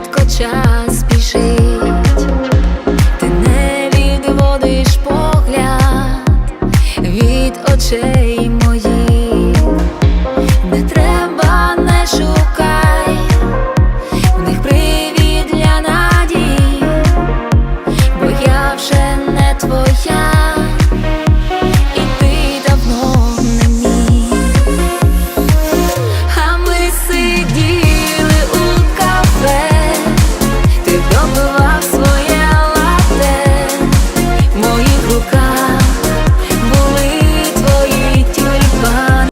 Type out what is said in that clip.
швидко час біжить, ти не відводиш погляд від очей моїх, не треба, не шукай, в них привід для надій, бо я вже не твоя. ты пробываешь